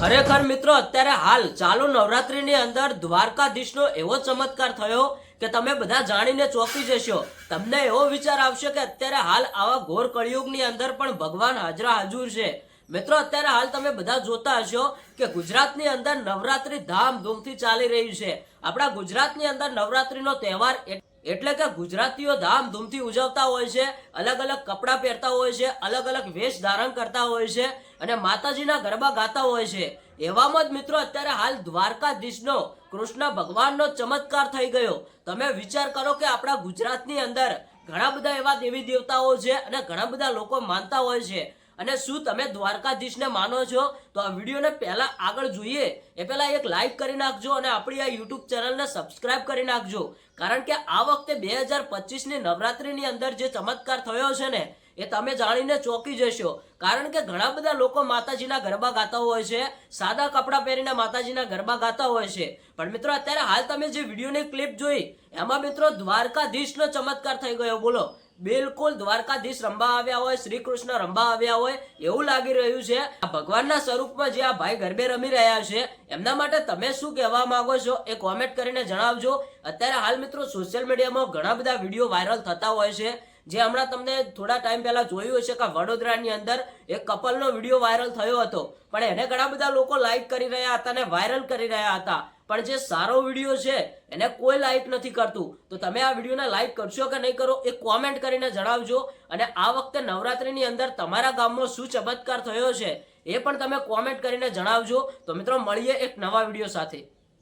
ખરેખર મિત્રો, અત્યારે હાલ ચાલુ નવરાત્રીની અંદર દ્વારકાધીશનો એવો ચમત્કાર થયો કે તમે બધા જાણીને ચોંકી જશો. તમને એવો વિચાર આવશે કે અત્યારે હાલ આવા ઘોર કળિયુગની અંદર પણ ભગવાન હાજરા હાજુર છે. મિત્રો, અત્યારે હાલ તમે બધા જોતા હશો કે ગુજરાતની અંદર નવરાત્રી ધામધૂમથી ચાલી રહી છે. આપણા ગુજરાતની અંદર નવરાત્રીનો તહેવાર એટ- એટલે કે ગુજરાતીઓ ધામધૂમથી ઉજવતા હોય છે, અલગ અલગ કપડાં પહેરતા હોય છે, અલગ અલગ વેશ ધારણ કરતા હોય છે અને માતાજીના ગરબા ગાતા હોય છે. એવામાં જ મિત્રો, અત્યારે હાલ દ્વારકાધીશનો કૃષ્ણ ભગવાનનો ચમત્કાર થઈ ગયો. તમે વિચાર કરો કે આપણા ગુજરાતની અંદર ઘણા બધા એવા દેવી દેવતાઓ છે અને ઘણા બધા લોકો માનતા હોય છે. અને શું તમે દ્વારકાધીશને માનો છો? તો આ વિડીયોને પહેલાં આગળ જોઈએ. એ પહેલાં એક લાઇક કરી નાખજો અને આપણી આ યુટ્યુબ ચેનલને સબસ્ક્રાઇબ કરી નાખજો. કારણ કે આ વખતે બે હજાર પચીસની નવરાત્રીની અંદર જે ચમત્કાર થયો છે ને, એ તમે જાણીને ચોંકી જશો. કારણ કે ઘણા બધા લોકો માતાજીના ગરબા ગાતા હોય છે, સાદા કપડાં પહેરીને માતાજીના ગરબા ગાતા હોય છે. પણ મિત્રો, અત્યારે હાલ તમે જે વિડીયોની ક્લિપ જોઈ, એમાં મિત્રો દ્વારકાધીશનો ચમત્કાર થઈ ગયો. બોલો બિલકુલ દ્વારકાધીશ રમવા આવ્યા હોય શ્રી કૃષ્ણ રમવા આવ્યા હોય, એવું લાગી રહ્યું છે. આ ભગવાનના સ્વરૂપમાં જે આ ભાઈ ગરબે રમી રહ્યા છે, એમના માટે તમે શું કહેવા માંગો છો એ કોમેન્ટ કરીને જણાવજો. અત્યારે હાલ મિત્રો સોશિયલ મીડિયામાં ઘણા બધા વીડિયો વાયરલ થતા હોય છે. જે હમણાં તમને થોડા ટાઈમ પહેલા જોયું હશે કે વડોદરાની અંદર એક કપલનો વીડિયો વાયરલ થયો હતો. પણ એને ઘણા બધા લોકો લાઈક કરી રહ્યા હતા અને વાયરલ કરી રહ્યા હતા. પણ જે સારો વીડિયો છે, એને કોઈ લાઈક નથી કરતું. તો તમે આ વિડીયોને લાઈક કરશો કે નહીં કરો એ કોમેન્ટ કરીને જણાવજો અને આ વખતે નવરાત્રિની અંદર તમારા ગામનો શું ચમત્કાર થયો છે, એ પણ તમે કોમેન્ટ કરીને જણાવજો. તો મિત્રો, મળીએ એક નવા વીડિયો સાથે.